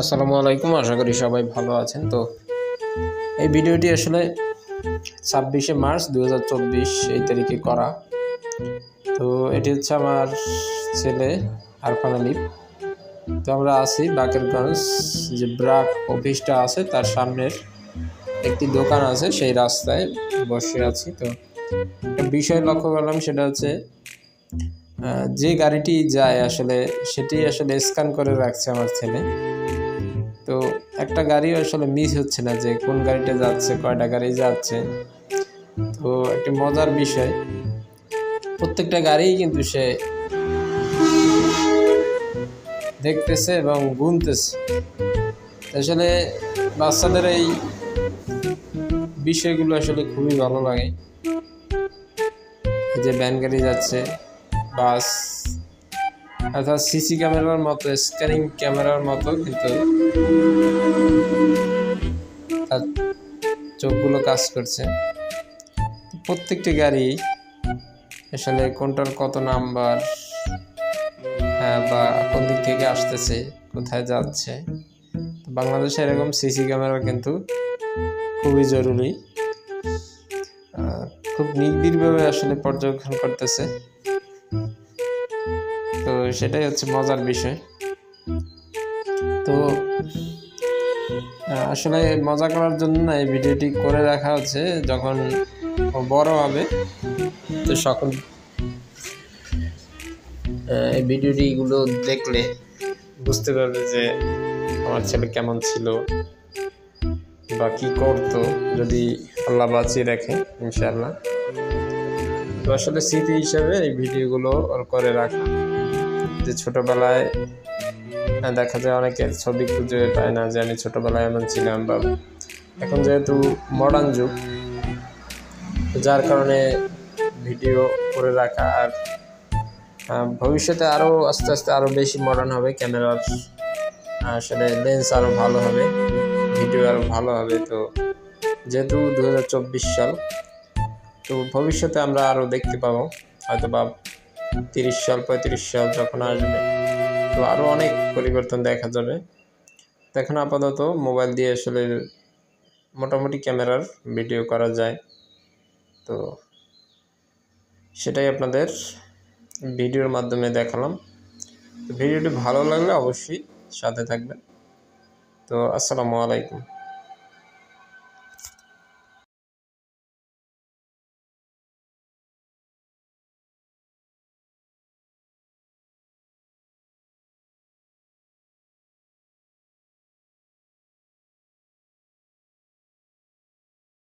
আসসালামু আলাইকুম, আশা করি সবাই ভালো আছেন। তো এই ভিডিওটি আসলে ছাব্বিশে মার্চ দু হাজার চব্বিশ, এই তারিখে করা। তো এটি হচ্ছে আমার ছেলে আরফান আলিফ। তো আমরা আছি বাকেরগঞ্জ, যে ব্রাক অফিসটা আছে, তার সামনের একটি দোকান আছে, সেই রাস্তায় বসে আছি। তো একটা বিষয় লক্ষ্য করলাম, সেটা হচ্ছে যে গাড়িটি যায় আসলে সেটি আসলে স্ক্যান করে রাখছে আমার ছেলে। তো একটা গাড়িও আসলে মিস হচ্ছে না যে কোন গাড়িটা যাচ্ছে কয়টা গাড়ি যাচ্ছে। তো একটি মজার বিষয় প্রত্যেকটা গাড়িই কিন্তু সে দেখতেছে এবং গুনতেছে। আসলে বাচ্চাদের এই বিষয়গুলো আসলে খুবই ভালো লাগে। যে ব্যান গাড়ি যাচ্ছে বাস অর্থাৎ সিসি ক্যামেরার মতো স্ক্যানিং ক্যামেরার মতো কিন্তু তার চোখগুলো কাজ করছে। প্রত্যেকটি গাড়ি আসলে কোনটার কত নাম্বার হ্যাঁ, বা কোন দিক থেকে আসতেছে কোথায় যাচ্ছে। বাংলাদেশে এরকম সিসি ক্যামেরা কিন্তু খুবই জরুরি। খুব নিবিড়ভাবে আসলে পর্যবেক্ষণ করতেছে। তো সেটাই হচ্ছে মজার বিষয়। তো আসলে মজা করার জন্য না এই ভিডিওটি করে রাখা হচ্ছে যখন বড় হবে। তো সকল এই ভিডিওটিগুলো দেখলে বুঝতে পারবে যে আমার ছেলে কেমন ছিল বা কী করতো যদি আল্লাহ বাঁচিয়ে রাখে, ইনশাআল্লাহ। তো আসলে স্মৃতি হিসাবে এই ভিডিওগুলো করে রাখা। যে ছোটবেলায় দেখা যায় অনেকের ছবি খুঁজে পায় না যে আমি ছোটবেলায় এমন ছিলাম বা এখন যেহেতু মডার্ন যুগ, যার কারণে ভিডিও করে রাখা আর ভবিষ্যতে আরও আস্তে আস্তে আরও বেশি মডার্ন হবে, ক্যামেরার আসলে লেন্স আরও ভালো হবে ভিডিও আরও ভালো হবে। তো যেহেতু দু হাজার চব্বিশ সাল, তো ভবিষ্যতে আমরা আরও দেখতে পাবো হয়তো বা তিরিশ সাল, পঁয়ত্রিশ সাল যখন আসবে, তো আরও অনেক পরিবর্তন দেখা যাবে। এখন আপাতত মোবাইল দিয়ে আসলে মোটামুটি ক্যামেরার ভিডিও করা যায়। তো সেটাই আপনাদের ভিডিওর মাধ্যমে দেখালাম। ভিডিওটি ভালো লাগলে অবশ্যই সাথে থাকবেন। তো আসসালামু আলাইকুম।